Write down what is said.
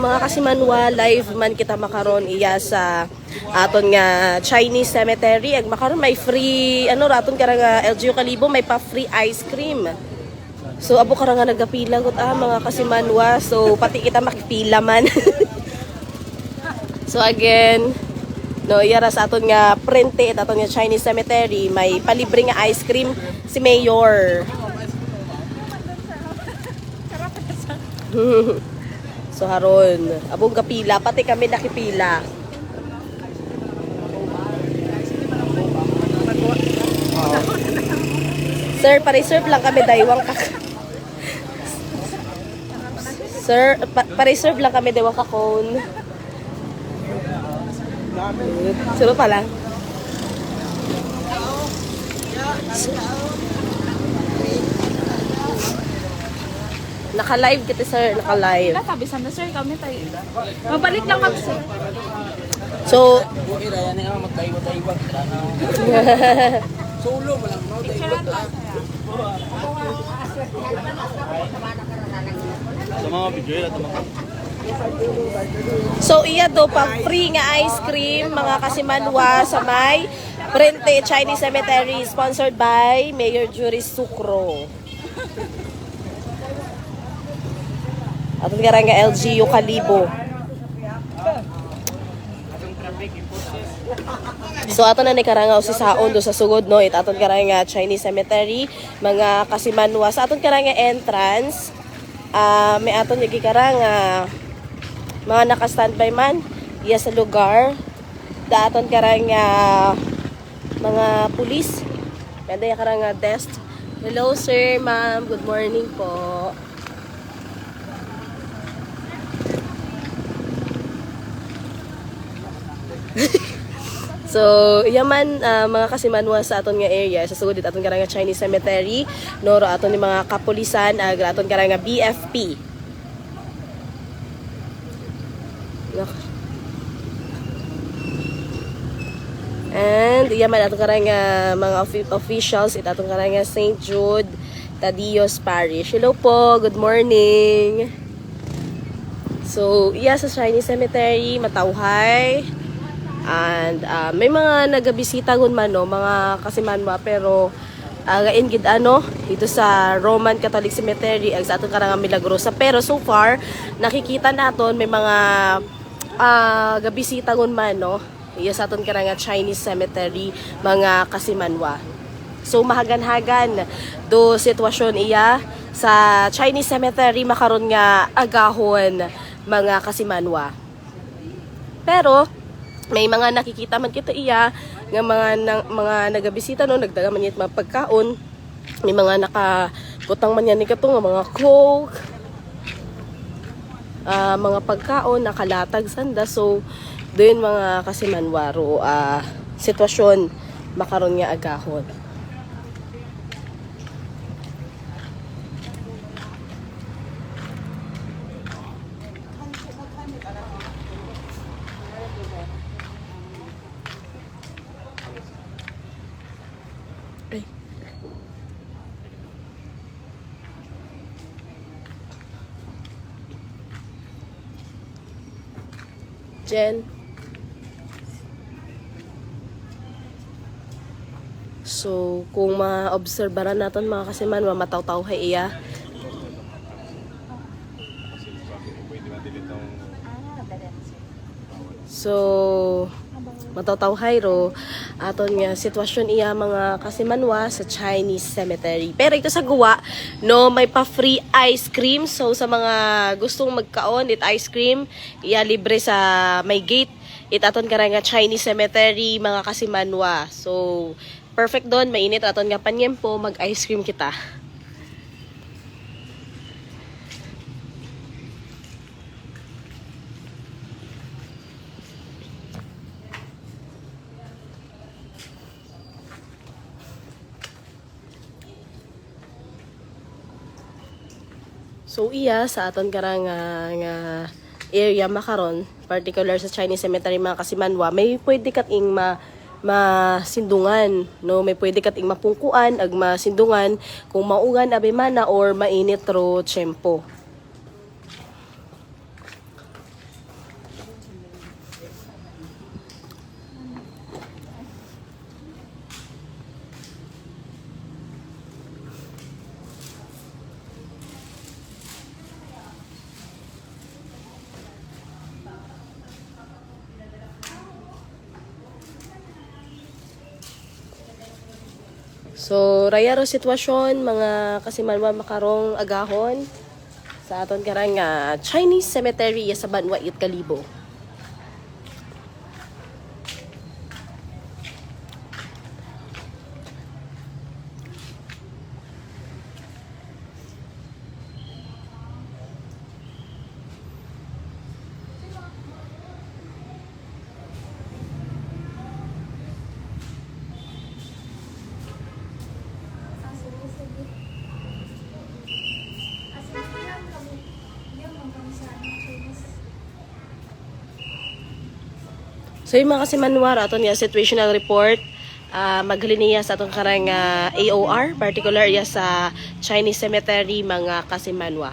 mga kasimanwa, live man kita makaron iya sa aton nga Chinese cemetery. Ag makaron may free, ano raton karang nga LGU Kalibo, may pa free ice cream. So abo karang nga nagapila gut ah mga kasimanwa. So pati kita makipila man. so again, no iyara sa aton nga prente at aton nga Chinese cemetery may palibre nga ice cream si Mayor. so haron, abong kapila, pati kami nakipila. Sir, pa-reserve lang kami daywang kak... Sir, pa- pa-reserve lang kami daywang kakon. Sino pa lang? Naka-live kita sir, naka-live. Sabi sana sir, kami tayo. Mabalik lang kami sir. So. Solo mo lang ta. Sa mga video tama. So iya do pag free nga ice cream mga kasimanwa sa may Prente Chinese Cemetery sponsored by Mayor Juris Sucro. Atong nga nga LGU Kalibo. So ato na ni karanga si saon do sa sugod no? It aton karanga Chinese Cemetery mga kasimanwa. Sa aton karanga entrance ah may aton yung karanga mga naka-standby man iya sa lugar. Daaton karanga mga pulis. Ganda yung karanga desk. Hello sir ma'am. Good morning po So, yaman ah, mga kasimanwa sa aton nga area, sa sugod aton karanga Chinese Cemetery, noro aton ni mga kapulisan, ag aton karanga BFP. Nak- And yaman aton karanga mga offi- officials, it aton karanga St. Jude Tadios Parish. Hello po, good morning. So, iya sa Chinese Cemetery, matauhay. And ah, may mga nagabisita gun man no, mga kasimanwa pero uh, gid ano dito sa Roman Catholic Cemetery ag sa aton karang Milagrosa pero so far nakikita naton may mga ah, gabisita gun man no iya sa aton karang Chinese Cemetery mga kasimanwa So mahagan-hagan do sitwasyon iya sa Chinese Cemetery makaron nga agahon mga kasimanwa. Pero may mga nakikita man kita iya nga mga na- mga nagabisita no nagdaga man mga pagkaon may mga nakakutang man yan ni kato nga mga coke ah, mga pagkaon nakalatag sanda. So doon mga kasimanwaro ah sitwasyon makaron nga agahon Jen. So, kung ma-obserbaran natin mga kasiman, mamataw-taw hay iya. So, matataw hayro aton nga sitwasyon iya mga kasimanwa sa Chinese cemetery. Pero ito sa guwa, no, may pa free ice cream. So sa mga gustong magkaon it ice cream, iya libre sa may gate. It aton ka nga Chinese cemetery mga kasimanwa. So perfect doon, mainit aton nga panyempo, mag ice cream kita. So iya sa aton karang nga, area makaron, particular sa Chinese cemetery mga kasimanwa, may pwede kat ing ma masindungan no? May pwede kat ing mapungkuan ag masindungan kung maugan abi mana or mainit ro tiyempo So, raya ro sitwasyon, mga kasimanwa makarong agahon sa aton karang nga Chinese cemetery sa Banwa It Kalibo. So yung mga kasimanwa aton nga situational report uh, maghaliniya sa atong karang ah, AOR particular ya sa Chinese cemetery mga kasimanwa.